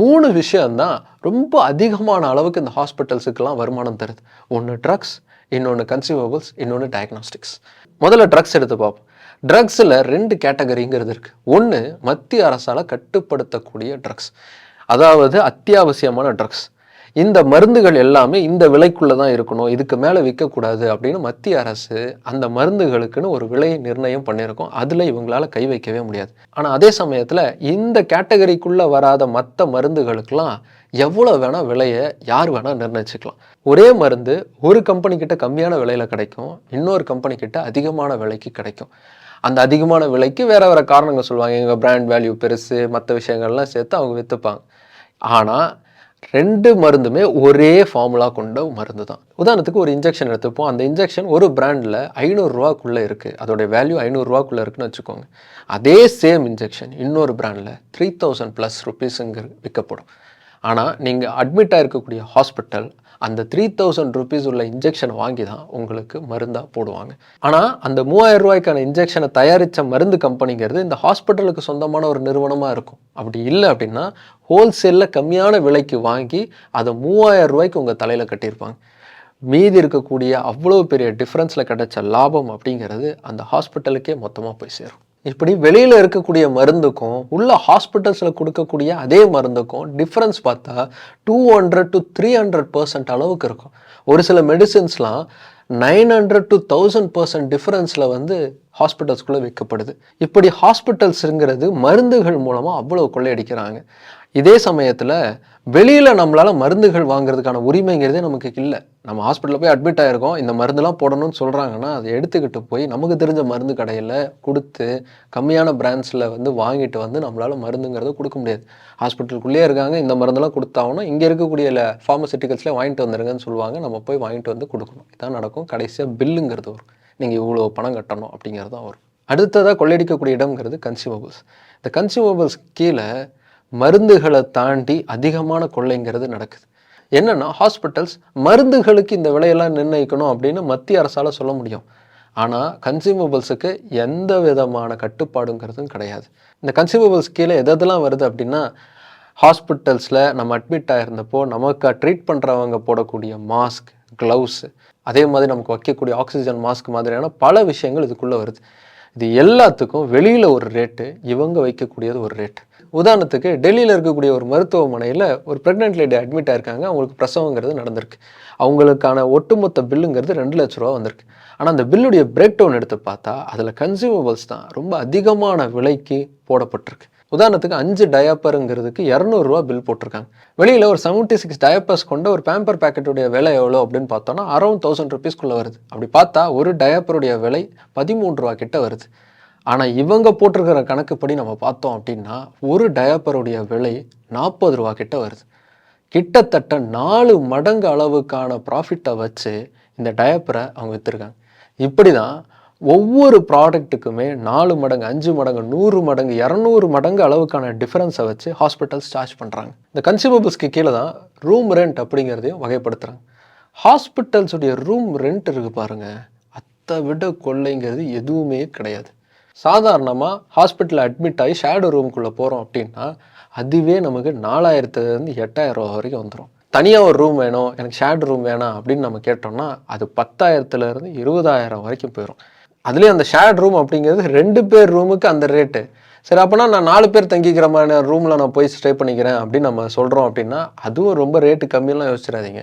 மூணு விஷயந்தான் ரொம்ப அதிகமான அளவுக்கு இந்த ஹாஸ்பிட்டல்ஸுக்கெல்லாம் வருமானம் தருது. ஒன்று ட்ரக்ஸ் இன்னொன்று கன்சியூமபிள்ஸ் இன்னொன்று டயக்னாஸ்டிக்ஸ் முதல்ல ட்ரக்ஸ் எடுத்து பார்ப்போம். ட்ரக்ஸில் ரெண்டு கேட்டகரிங்கிறது இருக்குது ஒன்று மத்திய அரசால் கட்டுப்படுத்தக்கூடிய ட்ரக்ஸ் அதாவது அத்தியாவசியமான ட்ரக்ஸ் இந்த மருந்துகள் எல்லாமே இந்த விலைக்குள்ளே தான் இருக்கணும். இதுக்கு மேலே விற்கக்கூடாது அப்படின்னு மத்திய அரசு அந்த மருந்துகளுக்குன்னு ஒரு விலை நிர்ணயம் பண்ணியிருக்கோம். அதில் இவங்களால் கை வைக்கவே முடியாது. ஆனால் அதே சமயத்தில் இந்த கேட்டகரிக்குள்ளே வராத மற்ற மருந்துகளுக்கெல்லாம் எவ்வளோ வேணால் விலையை யார் வேணால் நிர்ணயிச்சுக்கலாம். ஒரே மருந்து ஒரு கம்பெனிக்கிட்ட கம்மியான விலையில் கிடைக்கும். இன்னொரு கம்பெனிக்கிட்ட அதிகமான விலைக்கு கிடைக்கும். அந்த அதிகமான விலைக்கு வேறு வேறு காரணங்கள் சொல்லுவாங்க. எங்கள் பிராண்ட் வேல்யூ பெருசு மற்ற விஷயங்கள்லாம் சேர்த்து அவங்க விற்றுப்பாங்க ஆனால் ரெண்டு மருந்துமே ஒரே ஃபார்முலா கொண்ட மருந்து தான். உதாரணத்துக்கு ஒரு இன்ஜெக்ஷன் எடுத்துப்போம். அந்த இன்ஜெக்ஷன் ஒரு பிராண்டில் ஐநூறுரூவாக்குள்ளே இருக்குது அதோடைய வேல்யூ ஐநூறுரூவாக்குள்ளே இருக்குன்னு வச்சுக்கோங்க. அதே சேம் இன்ஜெக்ஷன் இன்னொரு பிராண்டில் த்ரீ தௌசண்ட் ப்ளஸ் ருபீஸுங்கிற விற்கப்படும். ஆனால் நீங்கள் அட்மிட் ஆகிருக்கக்கூடிய ஹாஸ்பிட்டல் அந்த த்ரீ தௌசண்ட் ருபீஸ் உள்ள இன்ஜெக்ஷன் வாங்கி தான் உங்களுக்கு மருந்தாக போடுவாங்க. ஆனால் அந்த மூவாயிரம் ரூபாய்க்கான இன்ஜெக்ஷனை தயாரித்த மருந்து கம்பெனிங்கிறது இந்த ஹாஸ்பிட்டலுக்கு சொந்தமான ஒரு நிறுவனமாக இருக்கும். அப்படி இல்லை அப்படின்னா ஹோல்சேலில் கம்மியான விலைக்கு வாங்கி அதை மூவாயிரம் ரூபாய்க்கு உங்கள் தலையில் கட்டியிருப்பாங்க. மீதி இருக்கக்கூடிய அவ்வளோ பெரிய டிஃப்ரென்ஸில் கிடைச்ச லாபம் அப்படிங்கிறது அந்த ஹாஸ்பிட்டலுக்கே மொத்தமாக போய் சேரும். இப்படி வெளியில் இருக்கக்கூடிய மருந்துக்கும் உள்ள ஹாஸ்பிட்டல்ஸில் கொடுக்கக்கூடிய அதே மருந்துக்கும் டிஃப்ரென்ஸ் பார்த்தா two hundred to three hundred percent அளவுக்கு இருக்கும். ஒரு சில மெடிசின்ஸ்லாம் nine hundred to thousand percent டிஃப்ரென்ஸில் வந்து ஹாஸ்பிட்டல்ஸ்குள்ளே விற்கப்படுது. இப்படி ஹாஸ்பிட்டல்ஸுங்கிறது மருந்துகள் மூலமாக அவ்வளோ கொள்ளையடிக்கிறாங்க. இதே சமயத்தில் வெளியில் நம்மளால் மருந்துகள் வாங்குறதுக்கான உரிமைங்கிறதே நமக்கு இல்லை. நம்ம ஹாஸ்பிட்டலில் போய் அட்மிட் ஆகிருக்கோம் இந்த மருந்துலாம் போடணும்னு சொல்கிறாங்கன்னா அதை எடுத்துக்கிட்டு போய் நமக்கு தெரிஞ்ச மருந்து கடையில் கொடுத்து கம்மியான பிராண்ட்ஸில் வந்து வாங்கிட்டு வந்து நம்மளால் மருந்துங்கிறத கொடுக்க முடியாது. ஹாஸ்பிட்டலுக்குள்ளேயே இருக்காங்க. இந்த மருந்தெல்லாம் கொடுத்தாகணும். இங்கே இருக்கக்கூடிய ஃபார்மசிட்டிக்கல்ஸ்லேயே வாங்கிட்டு வந்துருங்கன்னு சொல்லுவாங்க. நம்ம போய் வாங்கிட்டு வந்து கொடுக்கணும். இதான் நடக்கும். கடைசியாக பில்லுங்கிறது வரும். நீங்கள் இவ்வளோ பணம் கட்டணும் அப்படிங்கிறது தான் வரும். அடுத்ததாக கொள்ளையடிக்கக்கூடிய இடம்ங்கிறது கன்சியூமபிள்ஸ் இந்த கன்சியூமபிள்ஸ் கீழே மருந்துகளை தாண்டி அதிகமான கொள்ளைங்கிறது நடக்குது. என்னென்னா ஹாஸ்பிட்டல்ஸ் மருந்துகளுக்கு இந்த விலையெல்லாம் நிர்ணயிக்கணும் அப்படின்னு மத்திய அரசால் சொல்ல முடியும். ஆனால் கன்சியூமபிள்ஸுக்கு எந்த விதமான கட்டுப்பாடுங்கிறதும் கிடையாது. இந்த கன்சியூமபிள்ஸ் கீழே எதெல்லாம் வருது அப்படின்னா ஹாஸ்பிட்டல்ஸில் நம்ம அட்மிட் ஆகிருந்தப்போ நமக்கு ட்ரீட் பண்ணுறவங்க போடக்கூடிய மாஸ்க் க்ளவுஸ் அதே மாதிரி நமக்கு வைக்கக்கூடிய ஆக்சிஜன் மாஸ்க் மாதிரியான பல விஷயங்கள் இதுக்குள்ளே வருது. இது எல்லாத்துக்கும் வெளியில் ஒரு ரேட்டு இவங்க வைக்கக்கூடியது ஒரு ரேட்டு உதாரணத்துக்கு டெல்லியில் இருக்கக்கூடிய ஒரு மருத்துவமனையில் ஒரு ப்ரெக்னென்ட் லேடி அட்மிட் ஆயிருக்காங்க. அவங்களுக்கு பிரசவங்கிறது நடந்திருக்கு. அவங்களுக்கான ஒட்டுமொத்த பில்லுங்கிறது ரெண்டு லட்ச ரூபா வந்திருக்கு. ஆனால் அந்த பில்லுடைய பிரேக் டவுன் எடுத்து பார்த்தா அதில் கன்சியூமபிள்ஸ் தான் ரொம்ப அதிகமான விலைக்கு போடப்பட்டிருக்கு. உதாரணத்துக்கு அஞ்சு டயப்பருங்கிறதுக்கு இரநூறுவா பில் போட்டிருக்காங்க. வெளியில் ஒரு செவன்ட்டி சிக்ஸ் டயப்பர்ஸ் கொண்ட ஒரு பேம்பர் பேக்கெட்டுடைய விலை எவ்வளோ அப்படின்னு பார்த்தோன்னா அரௌண்ட் தௌசண்ட் ருபீஸ்க்குள்ளே வருது. அப்படி பார்த்தா ஒரு டயப்பருடைய விலை பதிமூன்று ரூபா கிட்ட வருது. ஆனால் இவங்க போட்டிருக்கிற கணக்குப்படி நம்ம பார்த்தோம் அப்படின்னா ஒரு டயப்பருடைய விலை நாற்பது ரூபா கிட்ட வருது. கிட்டத்தட்ட நாலு மடங்கு அளவுக்கான ப்ராஃபிட்டை வச்சு இந்த டயப்பரை அவங்க விற்றுருக்காங்க இப்படி தான் ஒவ்வொரு ப்ராடக்ட்டுக்குமே நாலு மடங்கு அஞ்சு மடங்கு நூறு மடங்கு இரநூறு மடங்கு அளவுக்கான டிஃப்ரென்ஸை வச்சு ஹாஸ்பிட்டல்ஸ் சார்ஜ் பண்ணுறாங்க இந்த கன்சியூமபிள்ஸ்க்கு கீழே தான் ரூம் ரெண்ட் அப்படிங்கிறதையும் வகைப்படுத்துகிறாங்க ஹாஸ்பிட்டல்ஸுடைய ரூம் ரெண்ட் இருக்குது பாருங்கள் அதை விட கொள்ளைங்கிறது எதுவுமே கிடையாது. சாதாரணமாக ஹாஸ்பிட்டலில் அட்மிட் ஆகி ஷேடோ ரூம்குள்ளே போகிறோம் அப்படின்னா அதுவே நமக்கு நாலாயிரத்துலேருந்து எட்டாயிரம் ரூபா வரைக்கும் வந்துடும் தனியாக ஒரு ரூம் வேணும் எனக்கு ஷேட் ரூம் வேணாம் அப்படின்னு நம்ம கேட்டோம்னா அது பத்தாயிரத்துலேருந்து இருபதாயிரம் வரைக்கும் போயிடும் அதுலேயும் அந்த ஷேட் ரூம் அப்படிங்கிறது ரெண்டு பேர் ரூமுக்கு அந்த ரேட்டு சரி அப்போனா நான் நாலு பேர் தங்கிக்கிற மாதிரி ரூமில் நான் போய் ஸ்டே பண்ணிக்கிறேன் அப்படின்னு நம்ம சொல்கிறோம் அப்படின்னா அதுவும் ரொம்ப ரேட்டு கம்மியெல்லாம் யோசிச்சிடாதீங்க.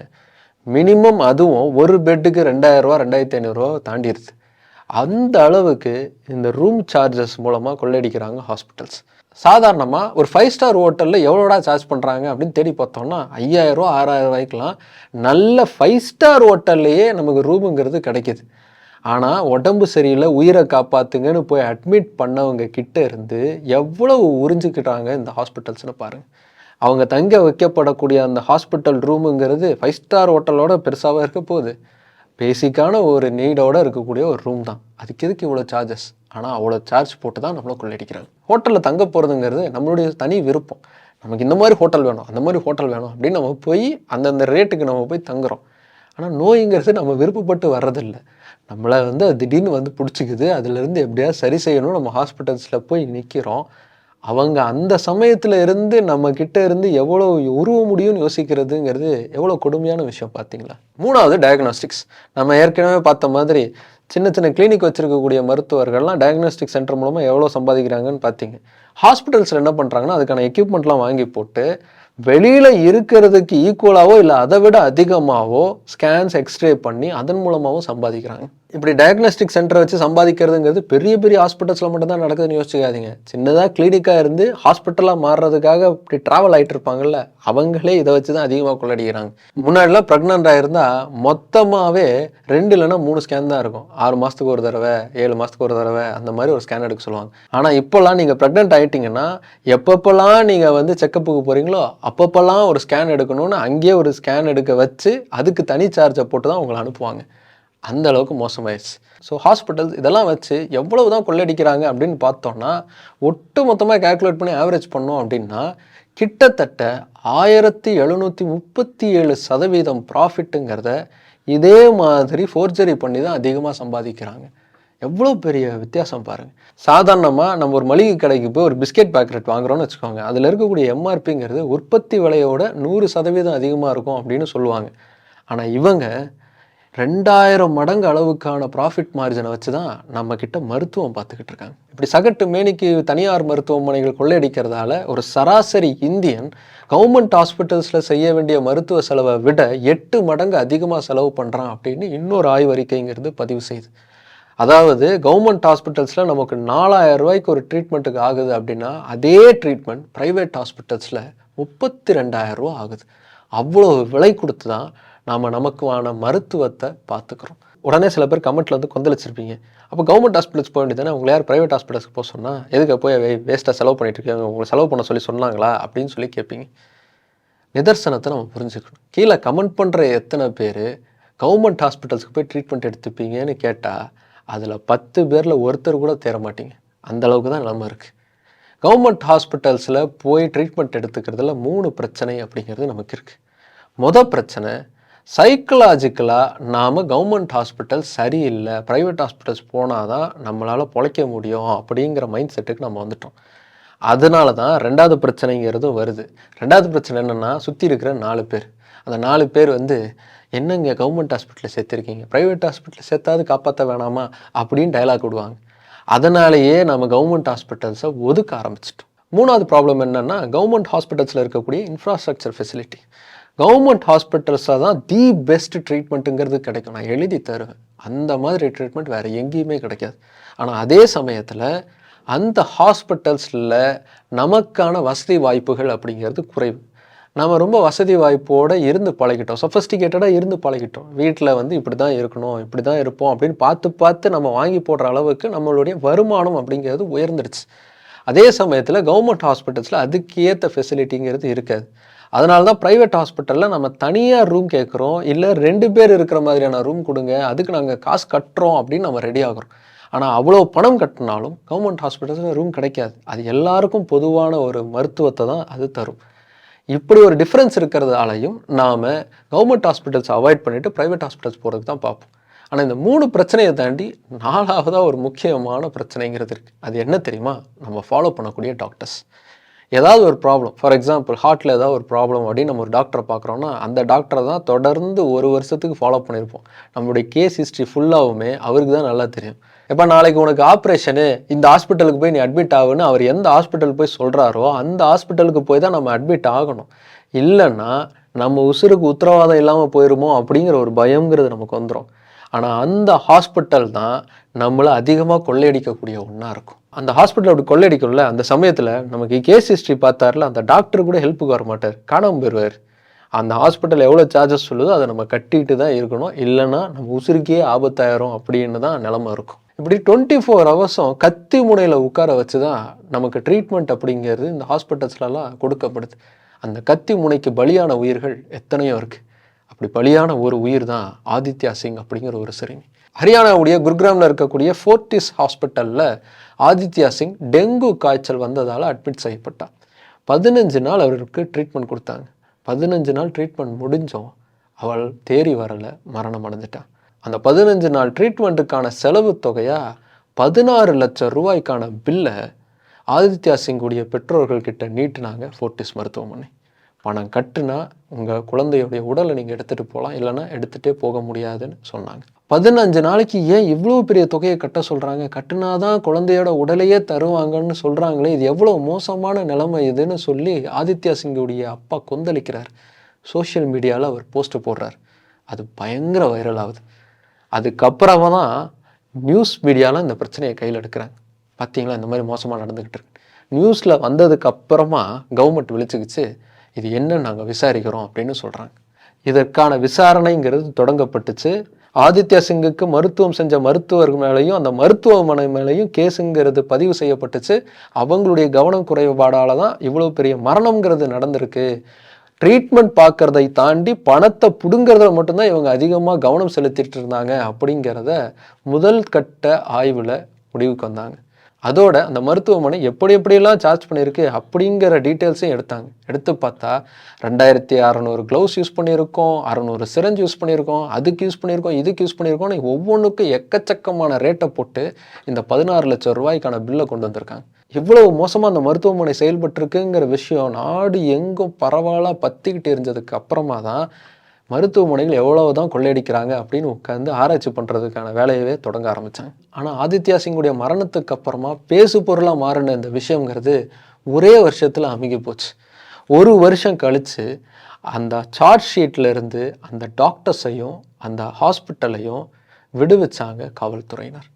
மினிமம் அதுவும் ஒரு பெட்டுக்கு ரெண்டாயிரரூவா ரெண்டாயிரத்தி ஐநூறுரூவா தாண்டிடுது அந்த அளவுக்கு இந்த ரூம் சார்ஜஸ் மூலமாக கொள்ளடிக்கிறாங்க ஹாஸ்பிட்டல்ஸ் சாதாரணமாக ஒரு ஃபைவ் ஸ்டார் ஹோட்டலில் எவ்வளோடா சார்ஜ் பண்ணுறாங்க அப்படின்னு தேடி பார்த்தோம்னா ஐயாயிரரூவா ஆறாயிரம் ரூபாய்க்குலாம் நல்ல ஃபைவ் ஸ்டார் ஹோட்டல்லையே நமக்கு ரூமுங்கிறது கிடைக்கிது. ஆனால் உடம்பு சரியில்லை உயிரை காப்பாற்றுங்கன்னு போய் அட்மிட் பண்ணவங்க கிட்ட இருந்து எவ்வளவு உறிஞ்சிக்கிட்டாங்க இந்த ஹாஸ்பிட்டல்ஸ்னு பாருங்கள் அவங்க தங்க வைக்கப்படக்கூடிய அந்த ஹாஸ்பிட்டல் ரூமுங்கிறது ஃபைவ் ஸ்டார் ஹோட்டலோட பெருசாக இருக்க போகுது. பேசிக்கான ஒரு நீடோட இருக்கக்கூடிய ஒரு ரூம் தான். அதுக்கு எதுக்கு இவ்வளோ சார்ஜஸ் ஆனால் அவ்வளோ சார்ஜ் போட்டு தான் நம்மளை கொள்ளையடிக்கிறாங்க. ஹோட்டலில் தங்க போகிறதுங்கிறது நம்மளுடைய தனி விருப்பம். நமக்கு இந்த மாதிரி ஹோட்டல் வேணும் அந்த மாதிரி ஹோட்டல் வேணும் அப்படின்னு நம்ம போய் அந்தந்த ரேட்டுக்கு நம்ம போய் தங்குறோம். ஆனால் நோய்ங்கிறது நம்ம விருப்பப்பட்டு வர்றதில்ல. நம்மளை வந்து அது திடீர்னு வந்து பிடிச்சிக்குது. அதுலேருந்து எப்படியாவது சரி செய்யணும் நம்ம ஹாஸ்பிட்டல்ஸில் போய் நிற்கிறோம் அவங்க அந்த சமயத்தில் இருந்து நம்ம கிட்ட இருந்து எவ்வளோ உருவ முடியும்னு யோசிக்கிறதுங்கிறது எவ்வளோ கொடுமையான விஷயம் பார்த்தீங்களா? மூணாவது டயக்னாஸ்டிக்ஸ் நம்ம ஏற்கனவே பார்த்த மாதிரி சின்ன சின்ன கிளினிக் வச்சுருக்கக்கூடிய மருத்துவர்கள்லாம் டயக்னாஸ்டிக் சென்டர் மூலமாக எவ்வளோ சம்பாதிக்கிறாங்கன்னு பார்த்தீங்க. ஹாஸ்பிட்டல்ஸில் என்ன பண்ணுறாங்கன்னா அதுக்கான எக்யூப்மெண்ட்லாம் வாங்கி போட்டு வெளியில் இருக்கிறதுக்கு ஈக்குவலாகவோ இல்லை அதை விட அதிகமாகவோ ஸ்கேன்ஸ் எக்ஸ்ரே பண்ணி அதன் மூலமாகவும் சம்பாதிக்கிறாங்க. இப்படி டயக்னாஸ்டிக் சென்டரை வச்சு சம்பாதிக்கிறதுங்கிறது பெரிய பெரிய ஹாஸ்பிட்டல்ஸில் மட்டும்தான் நடக்குதுன்னு யோசிச்சுக்காதீங்க. சின்னதாக கிளினிக்காக இருந்து ஹாஸ்பிட்டலாக மாறுறதுக்காக இப்படி ட்ராவல் ஆகிட்டு இருப்பாங்கல்ல அவங்களே இதை வச்சு தான் அதிகமாக கொள்ளடிக்கிறாங்க. முன்னாடிலாம் ப்ரெக்னெண்ட்டாக இருந்தால் மொத்தமாகவே ரெண்டு இல்லைன்னா மூணு ஸ்கேன் தான் இருக்கும். ஆறு மாதத்துக்கு ஒரு தடவை ஏழு மாதத்துக்கு ஒரு தடவை அந்த மாதிரி ஒரு ஸ்கேன் எடுக்க சொல்லுவாங்க. ஆனால் இப்போல்லாம் நீங்கள் ப்ரெக்னென்ட் ஆகிட்டிங்கன்னா எப்பப்போல்லாம் நீங்கள் வந்து செக்கப்புக்கு போகிறீங்களோ அப்பப்போல்லாம் ஒரு ஸ்கேன் எடுக்கணும்னு அங்கேயே ஒரு ஸ்கேன் எடுக்க வச்சு அதுக்கு தனி சார்ஜை போட்டு தான் உங்களை அனுப்புவாங்க. அந்த அளவுக்கு மோசமாயிடுச்சு ஸோ ஹாஸ்பிட்டல்ஸ் இதெல்லாம் வச்சு எவ்வளவு தான் கொள்ளடிக்கிறாங்க அப்படின்னு பார்த்தோம்னா ஒட்டு மொத்தமாக கேல்குலேட் பண்ணி ஆவரேஜ் பண்ணோம் அப்படின்னா கிட்டத்தட்ட ஆயிரத்தி எழுநூற்றி முப்பத்தி ஏழு சதவீதம் ப்ராஃபிட்டுங்கிறத இதே மாதிரி ஃபோர்ஜரி பண்ணி தான் அதிகமாக சம்பாதிக்கிறாங்க. எவ்வளோ பெரிய வித்தியாசம் பாருங்கள் சாதாரணமாக நம்ம ஒரு மளிகை கடைக்கு போய் ஒரு பிஸ்கெட் பேக்கெட் வாங்குறோம்னு வச்சுக்கோங்க அதில் இருக்கக்கூடிய எம்ஆர்பிங்கிறது உற்பத்தி விலையோட நூறு சதவீதம் அதிகமாக இருக்கும் அப்படின்னு சொல்லுவாங்க. ஆனால் இவங்க ரெண்டாயிரம் மடங்கு அளவுக்கான ப்ராஃபிட் மார்ஜினை வச்சு தான் நம்மக்கிட்ட மருத்துவம் பார்த்துக்கிட்டு இருக்காங்க. இப்படி சகட்டு மேனிக்கு தனியார் மருத்துவமனைகள் கொள்ளையடிக்கிறதால ஒரு சராசரி இந்தியன் கவர்மெண்ட் ஹாஸ்பிட்டல்ஸில் செய்ய வேண்டிய மருத்துவ செலவை விட எட்டு மடங்கு அதிகமாக செலவு பண்ணுறான் அப்படின்னு இன்னொரு ஆய்வறிக்கைங்கிறது பதிவு செய்யுது அதாவது கவர்மெண்ட் ஹாஸ்பிட்டல்ஸில் நமக்கு நாலாயிரம் ரூபாய்க்கு ஒரு ட்ரீட்மெண்ட்டுக்கு ஆகுது அப்படின்னா அதே ட்ரீட்மெண்ட் ப்ரைவேட் ஹாஸ்பிட்டல்ஸில் முப்பத்தி ரெண்டாயிரம் ரூபா ஆகுது. அவ்வளோ விலை கொடுத்து தான் நாம் நமக்குவான மருத்துவத்தை பார்த்துக்கிறோம். உடனே சில பேர் கமெண்ட்டில் வந்து கொந்தளிச்சிருப்பீங்க. அப்போ கவர்மெண்ட் ஹாஸ்பிட்டல்ஸ் போக வேண்டியது உங்களை யார் ப்ரைவேட் ஹாஸ்பிட்டல்ஸ்க்கு போக சொன்னால் எதுக்கு போய் வேஸ்ட்டாக செலவு பண்ணிட்டு இருக்காங்க உங்களை செலவு பண்ண சொல்லி சொன்னாங்களா? அப்படின்னு சொல்லி கேட்பீங்க. நிதர்சனத்தை நம்ம புரிஞ்சுக்கணும். கீழே கமெண்ட் பண்ணுற எத்தனை பேர் கவர்மெண்ட் ஹாஸ்பிட்டல்ஸ்க்கு போய் ட்ரீட்மெண்ட் எடுத்துப்பீங்கன்னு கேட்டால் அதில் பத்து பேரில் ஒருத்தர் கூட தேர மாட்டீங்க. அந்த அளவுக்கு தான் நிலமை இருக்குது கவர்மெண்ட் ஹாஸ்பிட்டல்ஸில் போய் ட்ரீட்மெண்ட் எடுத்துக்கிறதுல மூணு பிரச்சனை அப்படிங்கிறது நமக்கு இருக்குது மொதல் பிரச்சனை சைக்கலாஜிக்கலாக நாம் கவர்மெண்ட் ஹாஸ்பிட்டல் சரியில்லை ப்ரைவேட் ஹாஸ்பிட்டல்ஸ் போனால் தான் நம்மளால் பொழைக்க முடியும் அப்படிங்கிற மைண்ட் செட்டுக்கு நம்ம வந்துட்டோம். அதனால தான் ரெண்டாவது பிரச்சனைங்கிறதும் வருது. ரெண்டாவது பிரச்சனை என்னென்னா சுற்றி இருக்கிற நாலு பேர். அந்த நாலு பேர் வந்து என்னங்க கவர்மெண்ட் ஹாஸ்பிட்டலில் சேர்த்துருக்கீங்க? ப்ரைவேட் ஹாஸ்பிட்டலில் சேர்த்தாவது காப்பாற்ற வேணாமா? அப்படின்னு டைலாக் விடுவாங்க. அதனாலேயே நம்ம கவர்மெண்ட் ஹாஸ்பிட்டல்ஸை ஒதுக்க ஆரம்பிச்சிட்டோம். மூணாவது ப்ராப்ளம் என்னென்னா கவர்மெண்ட் ஹாஸ்பிட்டல்ஸில் இருக்கக்கூடிய இன்ஃப்ராஸ்ட்ரக்சர் ஃபெசிலிட்டி கவர்மெண்ட் ஹாஸ்பிட்டல்ஸாக தான் தி பெஸ்ட் ட்ரீட்மெண்ட்டுங்கிறது கிடைக்கும். நான் எழுதி தருவேன். அந்த மாதிரி ட்ரீட்மெண்ட் வேறு எங்கேயுமே கிடைக்காது. ஆனால் அதே சமயத்தில் அந்த ஹாஸ்பிட்டல்ஸில் நமக்கான வசதி வாய்ப்புகள் அப்படிங்கிறது குறைவு. நம்ம ரொம்ப வசதி வாய்ப்போடு இருந்து பழகிட்டோம். சஃபஸ்டிகேட்டடாக இருந்து பழகிட்டோம். வீட்டில் வந்து இப்படி தான் இருக்கணும் இப்படி தான் இருப்போம் அப்படின்னு பார்த்து பார்த்து நம்ம வாங்கி போடுற அளவுக்கு நம்மளுடைய வருமானம் அப்படிங்கிறது உயர்ந்துடுச்சு. அதே சமயத்தில் கவர்மெண்ட் ஹாஸ்பிட்டல்ஸில் அதுக்கேற்ற ஃபெசிலிட்டிங்கிறது இருக்காது. அதனால தான் ப்ரைவேட் ஹாஸ்பிட்டலில் நம்ம தனியாக ரூம் கேட்குறோம் இல்லை ரெண்டு பேர் இருக்கிற மாதிரியான ரூம் கொடுங்க. அதுக்கு நாங்கள் காசு கட்டுறோம் அப்படின்னு நம்ம ரெடி ஆகுறோம். ஆனால் அவ்வளோ பணம் கட்டினாலும் கவர்மெண்ட் ஹாஸ்பிட்டல்ஸில் ரூம் கிடைக்காது. அது எல்லாருக்கும் பொதுவான ஒரு மருத்துவத்தை தான் அது தரும். இப்படி ஒரு டிஃப்ரென்ஸ் இருக்கிறதாலையும் நாம் கவர்மெண்ட் ஹாஸ்பிட்டல்ஸ் அவாய்ட் பண்ணிவிட்டு ப்ரைவேட் ஹாஸ்பிட்டல்ஸ் போகிறதுக்கு தான் பார்ப்போம். ஆனால் இந்த மூணு பிரச்சனையை தாண்டி நாலாவதாக ஒரு முக்கியமான பிரச்சனைங்கிறது இருக்குது அது என்ன தெரியுமா? நம்ம ஃபாலோ பண்ணக்கூடிய டாக்டர்ஸ் ஏதாவது ஒரு ப்ராப்ளம் ஃபார் எக்ஸாம்பிள் ஹார்ட்டில் ஏதாவது ஒரு ப்ராப்ளம் அப்படின்னு நம்ம ஒரு டாக்டரை பார்க்குறோன்னா அந்த டாக்டரை தான் தொடர்ந்து ஒரு வருஷத்துக்கு ஃபாலோ பண்ணியிருப்போம். நம்மளுடைய கேஸ் ஹிஸ்ட்ரி ஃபுல்லாகவுமே அவருக்கு தான் நல்லா தெரியும். எப்போ நாளைக்கு உனக்கு ஆப்ரேஷனு இந்த ஹாஸ்பிட்டலுக்கு போய் நீ அட்மிட் ஆகுன்னு அவர் எந்த ஹாஸ்பிட்டல் போய் சொல்கிறாரோ அந்த ஹாஸ்பிட்டலுக்கு போய் தான் நம்ம அட்மிட் ஆகணும். இல்லைன்னா நம்ம உசுருக்கு உத்தரவாதம் இல்லாமல் போயிருமோ அப்படிங்கிற ஒரு பயங்கிறது நமக்கு வந்துடும் ஆனால் அந்த ஹாஸ்பிட்டல் தான் நம்மளை அதிகமாக கொள்ளையடிக்கக்கூடிய ஒன்றா இருக்கும். அந்த ஹாஸ்பிட்டல் அப்படி கொள்ளையடிக்கும்ல அந்த சமயத்தில் நமக்கு கேஸ் ஹிஸ்ட்ரி பார்த்தாருல அந்த டாக்டர் கூட ஹெல்ப்புக்கு வர மாட்டார். காணாமல் போயிடுவார் அந்த ஹாஸ்பிட்டல் எவ்வளோ சார்ஜஸ் சொல்லுதோ அதை நம்ம கட்டிட்டு தான் இருக்கணும். இல்லைன்னா நம்ம உசுருக்கே ஆபத்தாயிரும் அப்படின்னு தான் நிலமை இருக்கும். இப்படி டுவெண்ட்டி ஃபோர் ஹவர்ஸும் கத்தி முனையில் உட்கார வச்சு தான் நமக்கு ட்ரீட்மெண்ட் அப்படிங்கிறது இந்த ஹாஸ்பிட்டல்ஸ்லலாம் கொடுக்கப்படுது. அந்த கத்தி முனைக்கு பலியான உயிர்கள் எத்தனையோ இருக்குது அப்படி பலியான ஒரு உயிர் தான் ஆதித்யா சிங் அப்படிங்கிற ஒரு சிறுமி. ஹரியானாவுடைய குர்கிராமில் இருக்கக்கூடிய ஃபோர்டிஸ் ஹாஸ்பிட்டலில் ஆதித்யா சிங் டெங்கு காய்ச்சல் வந்ததால் அட்மிட் செய்யப்பட்டார் பதினஞ்சு நாள் அவருக்கு ட்ரீட்மெண்ட் கொடுத்தாங்க. பதினஞ்சு நாள் ட்ரீட்மெண்ட் முடிஞ்சோம் அவள் தேறி வரலை மரணம் அடைஞ்சிட்டான். அந்த பதினஞ்சு நாள் ட்ரீட்மெண்ட்டுக்கான செலவு தொகையாக பதினாறு லட்சம் ரூபாய்க்கான பில்லை ஆதித்யா சிங்குடைய பெற்றோர்கள்கிட்ட நீட்டினாங்க ஃபோர்டிஸ் மருத்துவமனை. பணம் கட்டுனா உங்கள் குழந்தையுடைய உடலை நீங்கள் எடுத்துகிட்டு போகலாம் இல்லைன்னா எடுத்துகிட்டே போக முடியாதுன்னு சொன்னாங்க. பதினஞ்சு நாளைக்கு ஏன் இவ்வளோ பெரிய தொகையை கட்ட சொல்கிறாங்க கட்டினாதான் குழந்தையோட உடலையே தருவாங்கன்னு சொல்கிறாங்களே இது எவ்வளோ மோசமான நிலைமை இதுன்னு சொல்லி ஆதித்யா சிங்குடைய அப்பா கொந்தளிக்கிறார். சோஷியல் மீடியாவில் அவர் போஸ்ட் போடுறார். அது பயங்கர வைரல் ஆகுது. அதுக்கப்புறமா தான் நியூஸ் மீடியாவில் இந்த பிரச்சனையை கையில் எடுக்கிறாங்க. பார்த்தீங்களா இந்த மாதிரி மோசமாக நடந்துக்கிட்டு இருக்கு. நியூஸில் வந்ததுக்கு அப்புறமா கவர்மெண்ட் விழிச்சுக்கிச்சு இது என்ன நாங்கள் விசாரிக்கிறோம் அப்படின்னு சொல்கிறாங்க இதற்கான விசாரணைங்கிறது தொடங்கப்பட்டுச்சு. ஆதித்யா சிங்குக்கு மருத்துவம் செஞ்ச மருத்துவர் மேலேயும் அந்த மருத்துவமனை மேலேயும் கேஸுங்கிறது பதிவு செய்யப்பட்டுச்சு. அவங்களுடைய கவனம் குறைபாடால தான் இவ்வளோ பெரிய மரணம்ங்கிறது நடந்திருக்கு. ட்ரீட்மெண்ட் பார்க்கறதை தாண்டி பணத்தை பிடுங்கிறத மட்டும்தான் இவங்க அதிகமாக கவனம் செலுத்திட்டு இருந்தாங்க அப்படிங்கிறத முதல் கட்ட ஆய்வில் முடிவுக்கு வந்தாங்க. அதோட அந்த மருத்துவமனை எப்படி எப்படியெல்லாம் சார்ஜ் பண்ணியிருக்கு அப்படிங்கிற டீட்டெயில்ஸையும் எடுத்தாங்க. எடுத்து பார்த்தா ரெண்டாயிரத்தி அறநூறு க்ளவுஸ் யூஸ் பண்ணியிருக்கோம் அறநூறு சிரஞ்ச் யூஸ் பண்ணியிருக்கோம் அதுக்கு யூஸ் பண்ணியிருக்கோம் இதுக்கு யூஸ் பண்ணியிருக்கோம் ஒவ்வொன்றுக்கும் எக்கச்சக்கமான ரேட்டை போட்டு இந்த பதினாறு லட்சம் ரூபாய்க்கான பில்லை கொண்டு வந்திருக்காங்க. இவ்வளவு மோசமாக அந்த மருத்துவமனை செயல்பட்டுருக்குங்கிற விஷயம் நாடு எங்கும் பரவாயில்ல பற்றிக்கிட்டு இருந்ததுக்கு அப்புறமா தான் மருத்துவமனைகள் எவ்வளவு தான் கொள்ளையடிக்கிறாங்க அப்படின்னு உட்காந்து ஆராய்ச்சி பண்ணுறதுக்கான வேலையவே தொடங்க ஆரம்பித்தாங்க ஆனால் ஆதித்யா சிங்குடைய மரணத்துக்கு அப்புறமா பேசு பொருளாக மாறின இந்த விஷயங்கிறது ஒரே வருஷத்தில் அமுகி போச்சு. ஒரு வருஷம் கழித்து அந்த சார்ஜ் ஷீட்டில் இருந்து அந்த டாக்டர்ஸையும் அந்த ஹாஸ்பிட்டலையும் விடுவிச்சாங்க காவல்துறையினர்.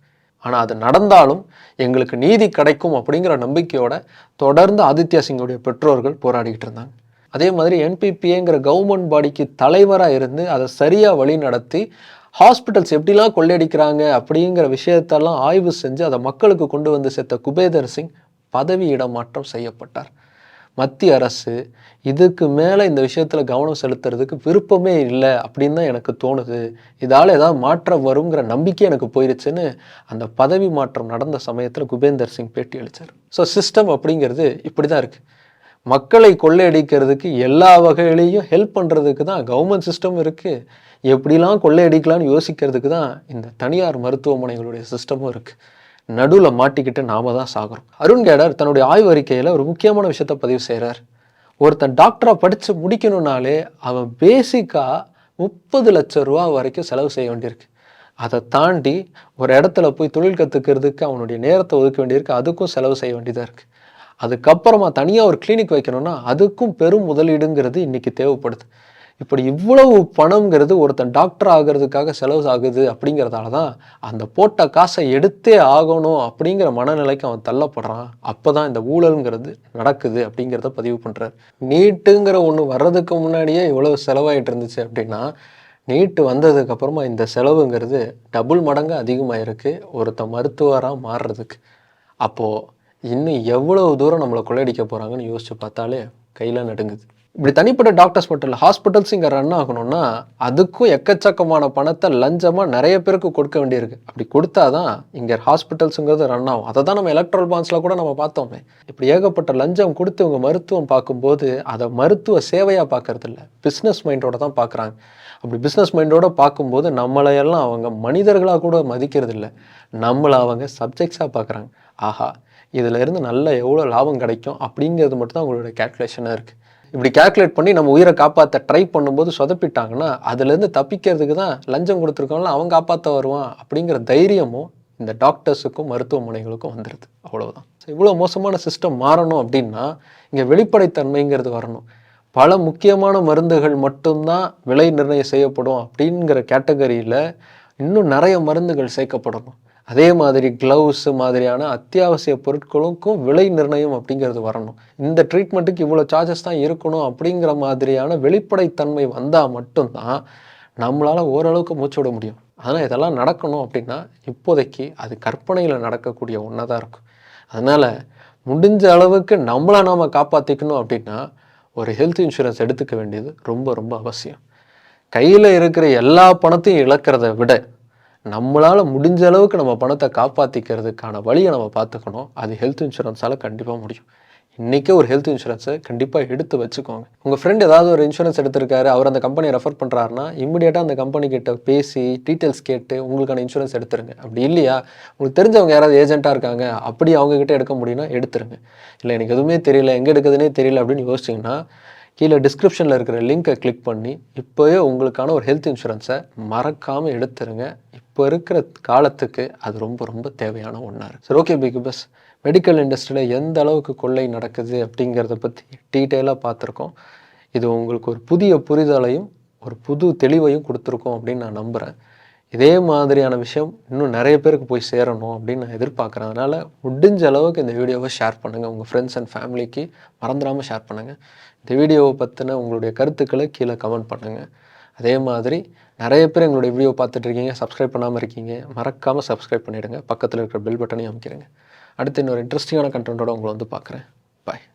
ஆனால் அது நடந்தாலும் எங்களுக்கு நீதி கிடைக்கும் அப்படிங்கிற நம்பிக்கையோட தொடர்ந்து ஆதித்யா சிங்குடைய பெற்றோர்கள் போராடிக்கிட்டு இருந்தாங்க. அதே மாதிரி என்பிபிஏங்கிற கவர்மெண்ட் பாடிக்கு தலைவராக இருந்து அதை சரியாக வழி நடத்தி ஹாஸ்பிட்டல்ஸ் எப்படிலாம் கொள்ளையடிக்கிறாங்க அப்படிங்கிற விஷயத்தெல்லாம் ஆய்வு செஞ்சு அதை மக்களுக்கு கொண்டு வந்து சேர்த்த குபேதர் சிங் பதவி இடமாற்றம் செய்யப்பட்டார். மத்திய அரசு இதுக்கு மேலே இந்த விஷயத்தில் கவனம் செலுத்துறதுக்கு விருப்பமே இல்லை அப்படின்னு தான் எனக்கு தோணுது. இதால் ஏதாவது மாற்றம் வருங்கிற நம்பிக்கை எனக்கு போயிருச்சுன்னு அந்த பதவி மாற்றம் நடந்த சமயத்தில் குபேந்தர் சிங் பேட்டி அளித்தார் ஸோ சிஸ்டம் அப்படிங்கிறது இப்படி தான் இருக்குது மக்களை கொள்ளையடிக்கிறதுக்கு எல்லா வகையிலையும் ஹெல்ப் பண்ணுறதுக்கு தான் கவர்மெண்ட் சிஸ்டம் இருக்குது எப்படிலாம் கொள்ளையடிக்கலாம்னு யோசிக்கிறதுக்கு தான் இந்த தனியார் மருத்துவமனைகளுடைய சிஸ்டமும் இருக்குது நடுவில் மாட்டிக்கிட்டு நாம தான் சாகுறோம். அருண் கேடர் தன்னுடைய ஆய்வு அறிக்கையில் ஒரு முக்கியமான விஷயத்த பதிவு செய்கிறார் ஒருத்தன் டாக்டராக படித்து முடிக்கணும்னாலே அவன் பேசிக்காக முப்பது லட்சம் ரூபா வரைக்கும் செலவு செய்ய வேண்டியிருக்கு. அதை தாண்டி ஒரு இடத்துல போய் தொழில் கற்றுக்கிறதுக்கு அவனுடைய நேரத்தை ஒதுக்க வேண்டியிருக்கு. அதுக்கும் செலவு செய்ய வேண்டியதாக இருக்குது அதுக்கப்புறமா தனியாக ஒரு கிளினிக் வைக்கணும்னா அதுக்கும் பெரும் முதலீடுங்கிறது இன்றைக்கி தேவைப்படுது. இப்படி இவ்வளவு பணங்கிறது ஒருத்தன் டாக்டர் ஆகிறதுக்காக செலவு ஆகுது அப்படிங்கிறதால தான் அந்த போட்ட காசை எடுத்தே ஆகணும் அப்படிங்கிற மனநிலைக்கு அவன் தள்ளப்படுறான். அப்போ தான் இந்த ஊழல்ங்கிறது நடக்குது அப்படிங்கிறத பதிவு பண்ணுறார் நீட்டுங்கிற ஒன்று வர்றதுக்கு முன்னாடியே இவ்வளவு செலவாயிட்டு இருந்துச்சு அப்படின்னா நீட்டு வந்ததுக்கப்புறமா இந்த செலவுங்கிறது டபுள் மடங்கு அதிகமாக இருக்குது ஒருத்தன் மருத்துவராக மாறுறதுக்கு. அப்போது இன்னும் எவ்வளவு தூரம் நம்மளை கொள்ளடிக்க போகிறாங்கன்னு யோசிச்சு பார்த்தாலே கையில் நடுங்குது. இப்படி தனிப்பட்ட டாக்டர்ஸ் மட்டும் இல்லை ஹாஸ்பிட்டல்ஸ் இங்கே ரன் ஆகணும்னா அதுக்கும் எக்கச்சக்கமான பணத்தை லஞ்சமாக நிறைய பேருக்கு கொடுக்க வேண்டியிருக்கு. அப்படி கொடுத்தா தான் இங்கே ஹாஸ்பிட்டல்ஸுங்கிறது ரன் ஆகும். அதை தான் நம்ம எலக்ட்ரல் பான்ஸில் கூட நம்ம பார்த்தோமே. இப்படி ஏகப்பட்ட லஞ்சம் கொடுத்து இவங்க மருத்துவம் பார்க்கும்போது அதை மருத்துவ சேவையாக பார்க்கறது இல்லை பிஸ்னஸ் மைண்டோட தான் பார்க்குறாங்க. அப்படி பிஸ்னஸ் மைண்டோட பார்க்கும்போது நம்மளையெல்லாம் அவங்க மனிதர்களாக கூட மதிக்கிறது இல்லை நம்மளை அவங்க சப்ஜெக்ட்ஸாக பார்க்குறாங்க. ஆஹா இதிலிருந்து நல்ல எவ்வளோ லாபம் கிடைக்கும் அப்படிங்கிறது மட்டும் தான் அவங்களோட கேல்குலேஷனாக இருக்குது இப்படி கால்குலேட் பண்ணி நம்ம உயிரை காப்பாற்ற ட்ரை பண்ணும்போது சொதப்பிட்டாங்கன்னா அதுலேருந்து தப்பிக்கிறதுக்கு தான் லஞ்சம் கொடுத்துருக்கோம்ல அவன் காப்பாற்ற வருவான் அப்படிங்கிற தைரியமும் இந்த டாக்டர்ஸுக்கும் மருத்துவமனைகளுக்கும் வந்துடுது அவ்வளோதான் ஸோ இவ்வளோ மோசமான சிஸ்டம் மாறணும் அப்படின்னா இங்கே வெளிப்படைத்தன்மைங்கிறது வரணும். பல முக்கியமான மருந்துகள் மட்டும்தான் விலை நிர்ணயம் செய்யப்படும் அப்படிங்கிற கேட்டகரியில் இன்னும் நிறைய மருந்துகள் சேர்க்கப்படணும் அதே மாதிரி க்ளவுஸ் மாதிரியான அத்தியாவசிய பொருட்களுக்கும் விலை நிர்ணயம் அப்படிங்கிறது வரணும். இந்த ட்ரீட்மெண்ட்டுக்கு இவ்வளோ சார்ஜஸ் தான் இருக்கணும் அப்படிங்கிற மாதிரியான வெளிப்படைத்தன்மை வந்தால் மட்டும்தான் நம்மளால் ஓரளவுக்கு மூச்சு விட முடியும். ஆனால் இதெல்லாம் நடக்கணும் அப்படின்னா இப்போதைக்கு அது கற்பனையில் நடக்கக்கூடிய ஒன்றா தான் இருக்கும் அதனால் முடிஞ்ச அளவுக்கு நம்மளை நாம் காப்பாற்றிக்கணும் அப்படின்னா ஒரு ஹெல்த் இன்சூரன்ஸ் எடுத்துக்க வேண்டியது ரொம்ப ரொம்ப அவசியம். கையில் இருக்கிற எல்லா பணத்தையும் இழக்கிறத விட நம்மளால் முடிஞ்ச அளவுக்கு நம்ம பணத்தை காப்பாற்றிக்கிறதுக்கான வழியை நம்ம பார்த்துக்கணும். அது ஹெல்த் இன்சூரன்ஸால் கண்டிப்பாக முடியும். இன்றைக்கே ஒரு ஹெல்த் இன்சூரன்ஸை கண்டிப்பாக எடுத்து வச்சுக்கோங்க. உங்கள் ஃப்ரெண்ட் ஏதாவது ஒரு இன்சூரன்ஸ் எடுத்திருக்காரு அவர் அந்த கம்பெனியை ரெஃபர் பண்ணுறாருன்னா இம்மிடியேட்டாக அந்த கம்பெனி கிட்ட பேசி டீட்டெயில்ஸ் கேட்டு உங்களுக்கான இன்சூரன்ஸ் எடுத்துருங்க. அப்படி இல்லையா? உங்களுக்கு தெரிஞ்சவங்க யாராவது ஏஜென்ட்டாக இருக்காங்க அப்படி அவங்கக்கிட்ட எடுக்க முடியும்னா எடுத்துருங்க. இல்லை எனக்கு எதுவுமே தெரியல எங்கே எடுக்குதுன்னே தெரியல அப்படின்னு யோசிச்சிங்கன்னா கீழே டிஸ்கிரிப்ஷனில் இருக்கிற லிங்கை கிளிக் பண்ணி இப்போயே உங்களுக்கான ஒரு ஹெல்த் இன்சூரன்ஸை மறக்காமல் எடுத்துருங்க. இப்போ இருக்கிற காலத்துக்கு அது ரொம்ப ரொம்ப தேவையான ஒன்றா இருக்குது சரி ஓகே பிக் பஸ் மெடிக்கல் இண்டஸ்ட்ரியில் எந்த அளவுக்கு கொள்ளை நடக்குது அப்படிங்கிறத பற்றி டீட்டெயிலாக பார்த்துருக்கோம். இது உங்களுக்கு ஒரு புதிய புரிதலையும் ஒரு புது தெளிவையும் கொடுத்துருக்கோம் அப்படின்னு நான் நம்புகிறேன் இதே மாதிரியான விஷயம் இன்னும் நிறைய பேருக்கு போய் சேரணும் அப்படின்னு நான் எதிர்பார்க்குறேன். அதனால் முடிஞ்ச அளவுக்கு இந்த வீடியோவை ஷேர் பண்ணுங்கள் உங்கள் ஃப்ரெண்ட்ஸ் அண்ட் ஃபேமிலிக்கு மறந்துடாமல் ஷேர் பண்ணுங்கள் இந்த வீடியோவை பற்றின உங்களுடைய கருத்துக்களை கீழே கமெண்ட் பண்ணுங்கள் அதே மாதிரி நிறைய பேர் எங்களுடைய வீடியோ பார்த்துட்ருக்கீங்க சப்ஸ்கிரைப் பண்ணாமல் இருக்கீங்க மறக்காமல் சப்ஸ்கிரைப் பண்ணிவிடுங்க பக்கத்தில் இருக்கிற பெல் பட்டனையும் அமைக்கிறேங்க அடுத்து இன்னொரு இன்ட்ரெஸ்டிங்கான கண்டென்ட்டோட உங்களை வந்து பார்க்குறேன். பாய்